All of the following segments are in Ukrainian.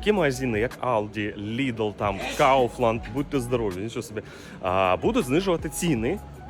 такі магазини, як Aldi, Lidl, там Kaufland, будьте здорові, нічого собі, будуть знижувати ціни.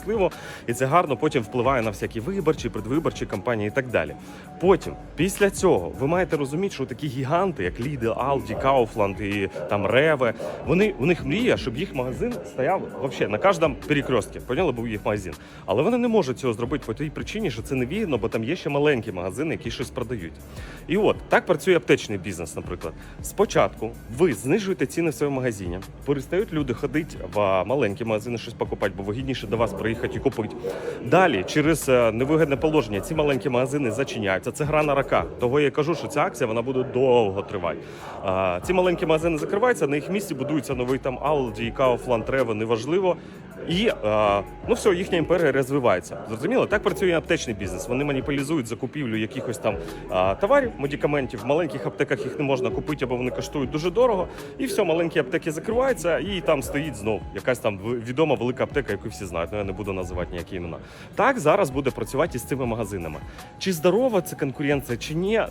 щасливо, і це гарно потім впливає на всякі виборчі, предвиборчі кампанії і так далі. Потім, після цього, ви маєте розуміти, що такі гіганти, як Lidl, Aldi, Kaufland і там Реве, вони у них мрія, щоб їх магазин стояв вообще на кожному перекрестці. Поняли, був їх магазин. Але вони не можуть цього зробити по тій причині, що це не вигідно, бо там є ще маленькі магазини, які щось продають. І от так працює аптечний бізнес, наприклад. Спочатку ви знижуєте ціни в своєму магазині, перестають люди ходити в маленькі магазини щось покупати, бо вигідніше до вас приїхати і купити. Далі, через е, невигідне положення, ці маленькі магазини зачиняються. Це гра на рака. Того я кажу, що ця акція вона буде довго тривати. Ці маленькі магазини закриваються, на їх місці будується новий там Aldi, Kaufland, Rewe, неважливо. І е, ну все, їхня імперія розвивається. Зрозуміло, так працює аптечний бізнес. Вони маніпулізують закупівлю якихось там е, товарів, медикаментів. В маленьких аптеках їх не можна купити, або вони коштують дуже дорого. І все, маленькі аптеки закриваються, і там стоїть знов якась там відома велика аптека, яку всі знають. Ну я не буду називати ніякі імена. Так зараз буде працювати і з цими магазинами. Чи здорова це конкуренція, чи ні?